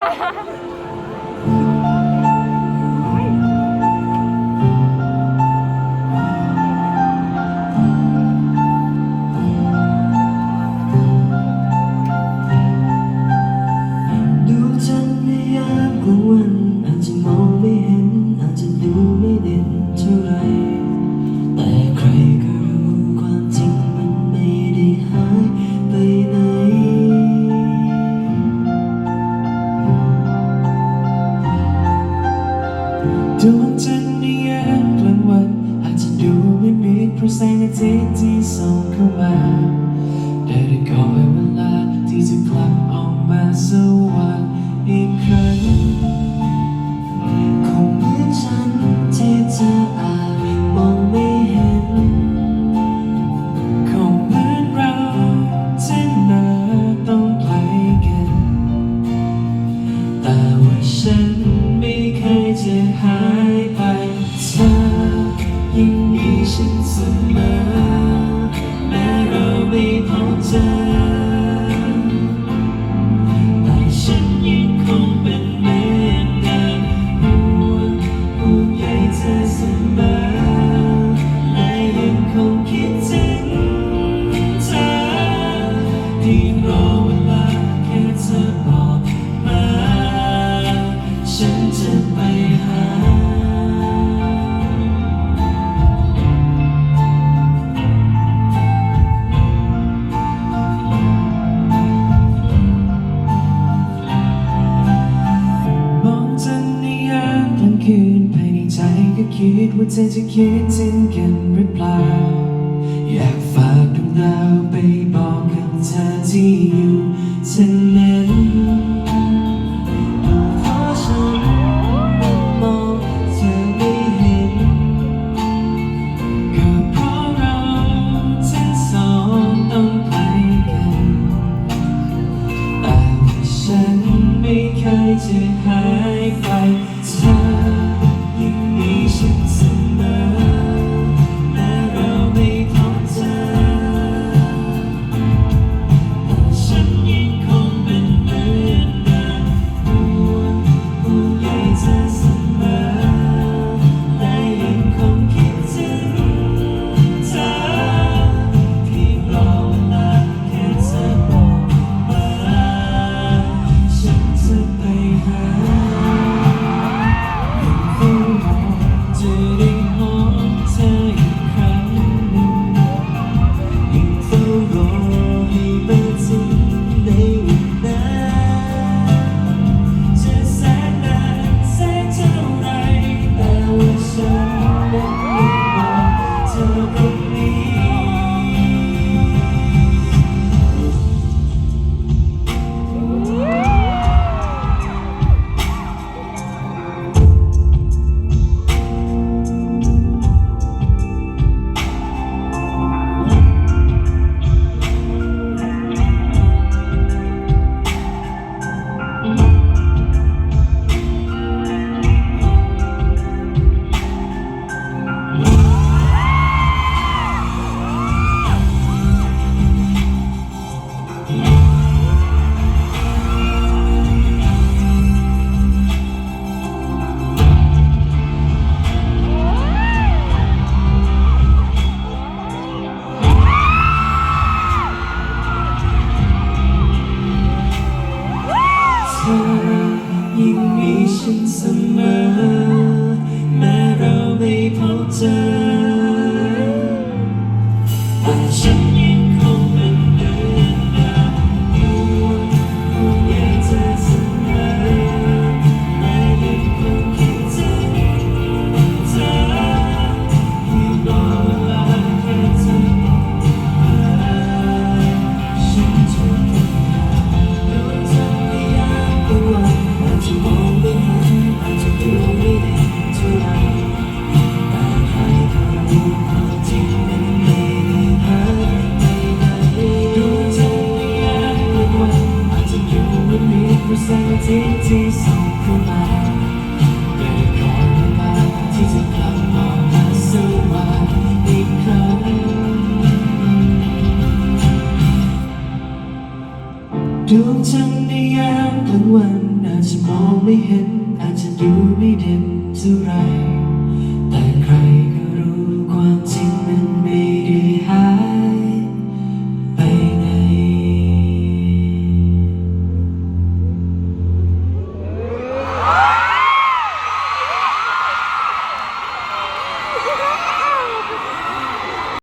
Ha ha ha! ดวงจันทร์ในยามกลางวันอาจจะดูไม่มีเพราะแสงอาทิตย์ที่ส่องเข้ามาได้แต่คอยเวลาที่จะกลับออกมาสว่างอีกครั้งคงเหมือนฉันที่เธออาจมองไม่เห็นคงเหมือนเราที่มาต้องไกลกันแต่ว่าฉัน 见海。 คิดว่าเธอจะคิดถึงกันหรือเปล่า อยากฝากดวเดาไปบอกกับเธอที่อยู่ฉันนั้น ดวงจันทร์ในยามกลางวันอาจจะมองไม่เห็นอาจจะดูไม่เด่นเท่าไร